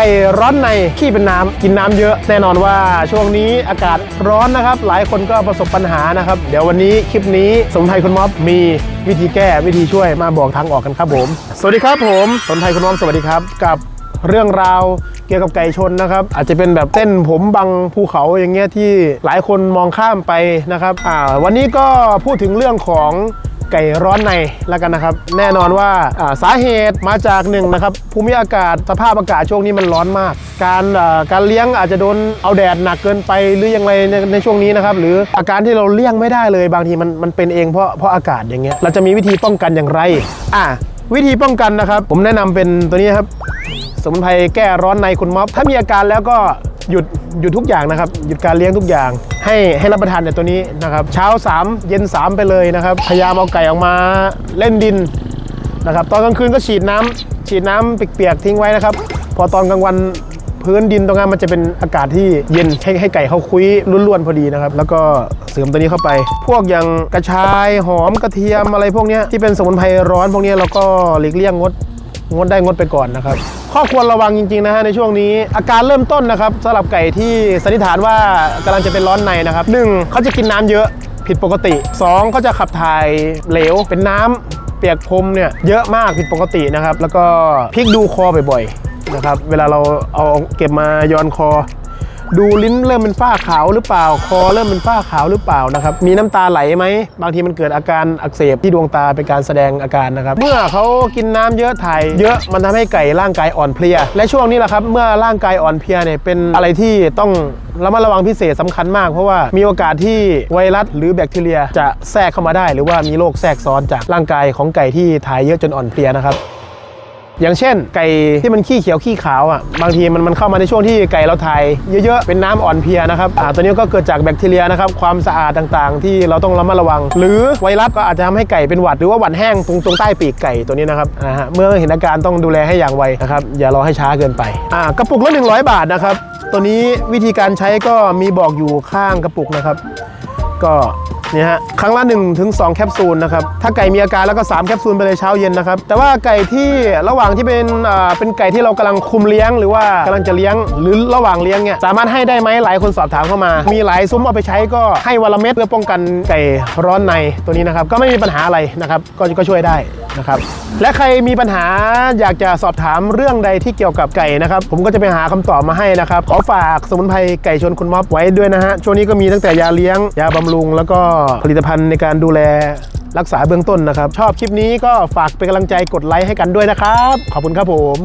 ไก่ร้อนในขี้เป็นน้ำกินน้ำเยอะแน่นอนว่าช่วงนี้อากาศร้อนนะครับ หลายคนก็ประสบปัญหานะครับ เดี๋ยววันนี้คลิปนี้สมไพรคุณม็อบมีวิธีแก้วิธีช่วยมาบอกทางออกกันครับผม สวัสดีครับผมสมไพรคุณม็อบสวัสดีครับกับเรื่องราวเกี่ยวกับไก่ชนนะครับ อาจจะเป็นแบบเส้นผมบังภูเขาอย่างเงี้ยที่หลายคนมองข้ามไปนะครับอ่าวันนี้ก็พูดถึงเรื่องของ ไก่ร้อนในแล้วกันนะครับ แน่นอนว่าสาเหตุมาจากหนึ่งนะครับภูมิอากาศสภาพอากาศช่วงนี้มันร้อนมาก การการเลี้ยงอาจจะโดนเอาแดดหนักเกินไปหรือยังไงในในช่วงนี้นะครับหรืออาการที่เราเลี่ยงไม่ได้เลยบางทีมันมันเป็นเองเพราะเพราะอากาศอย่างเงี้ยเราจะมีวิธีป้องกันอย่างไรอะวิธีป้องกันนะครับ ผมแนะนำเป็นตัวนี้ครับสมุนไพรแก้ร้อนในคุณม็อบ ถ้ามีอาการแล้วก็ หยุดหยุดทุกอย่างนะครับหยุดการเลี้ยงทุกอย่าง ให้ให้รับประทานแต่ตัวนี้นะครับ เช้า 3 เย็น 3 ไปเลยนะครับ พยายามเอาไก่ออกมาเล่นดินนะครับ ตอนกลางคืนก็ฉีดน้ำฉีดน้ำเปียกๆทิ้งไว้นะครับ พอตอนกลางวันพื้นดินตรงนั้นมันจะเป็นอากาศที่เย็นให้ให้ไก่เขาคุยล้วนๆพอดีนะครับ แล้วก็เสริมตัวนี้เข้าไป พวกอย่างกระชายหอมกระเทียมอะไรพวกนี้ที่เป็นสมุนไพรร้อนพวกนี้เราก็หลีกเลี่ยงงด งดได้งดไปก่อนนะครับข้อควรระวังจริงๆนะฮะในช่วงนี้ อาการเริ่มต้นนะครับสำหรับไก่ที่สันนิษฐานว่ากำลังจะเป็นร้อนในนะครับหนึ่งเขาจะกินน้ำเยอะผิดปกติสองเขาจะขับถ่ายเหลวเป็นน้ำเปียกพรมเนี่ยเยอะมากผิดปกตินะครับ แล้วก็พลิกดูคอบ่อยๆนะครับเวลาเราเอาเก็บมาย้อนคอ ดูลิ้นเริ่มเป็นฝ้าขาวหรือเปล่า คอเริ่มเป็นฝ้าขาวหรือเปล่านะครับ มีน้ำตาไหลไหม บางทีมันเกิดอาการอักเสบที่ดวงตาเป็นการแสดงอาการนะครับ เมื่อเขากินน้ำเยอะถ่ายเยอะมันทำให้ไก่ร่างกายอ่อนเพลีย และช่วงนี้แหละครับ เมื่อร่างกายอ่อนเพลียเนี่ยเป็นอะไรที่ต้องระมัดระวังพิเศษสำคัญมากเพราะว่ามีโอกาสที่ไวรัสหรือแบคทีเรียจะแทรกเข้ามาได้ หรือว่ามีโรคแทรกซ้อนจากร่างกายของไก่ที่ถ่ายเยอะจนอ่อนเพลียนะครับ อย่างเช่น ไก่ที่มันขี้เขียวขี้ขาวอะบางทีมันมันเข้ามาในช่วงที่ไก่เราถ่ายเยอะๆ เป็นน้ำอ่อนเพลียนะครับอ่าตัวนี้ก็เกิดจากแบคทีเรียนะครับความสะอาดต่างๆ ที่เราต้องระมัดระวัง หรือไวรัสก็อาจจะทำให้ไก่เป็นหวัดหรือว่าหวัดแห้งตรงตรงใต้ปีกไก่ตัวนี้นะครับอ่าเมื่อเห็นอาการต้องดูแลให้อย่างไวนะครับอย่ารอให้ช้าเกินไปอ่ากระปุกละ100 บาทนะครับตัวนี้วิธีการใช้ก็มีบอกอยู่ข้างกระปุกนะครับ ก็ นี่ฮะครั้งละ1ถึง2แคปซูลนะครับถ้าไก่มีอาการแล้วก็ 3 แคปซูลไปเลยเช้าเย็นนะครับแต่ว่าไก่ที่ระหว่างที่เป็นอ่าเป็นไก่ที่เรากำลังคุมเลี้ยง หรือว่ากำลังจะเลี้ยงหรือระหว่างเลี้ยงเนี่ยสามารถให้ได้ไหมหลายคนสอบถามเข้ามา มีหลายซุ้มเอาไปใช้ก็ให้วันละเม็ดเพื่อป้องกันไก่ร้อนในตัวนี้นะครับก็ไม่มีปัญหาอะไรนะครับก็ก็ช่วยได้นะครับและใครมีปัญหาอยากจะสอบถามเรื่องใดที่เกี่ยวกับไก่นะครับผมก็จะไปหาคำตอบมาให้นะครับขอฝากสมุนไพรไก่ชนคุณม็อบไว้ด้วยนะฮะช่วงนี้ก็มีตั้งแต่ยาเลี้ยงยาบำรุงแล้วก็ผลิตภัณฑ์ในการดูแลรักษาเบื้องต้นนะครับ ชอบคลิปนี้ก็ฝากเป็นกำลังใจกดไลค์ให้กันด้วยนะครับ ขอบคุณครับผม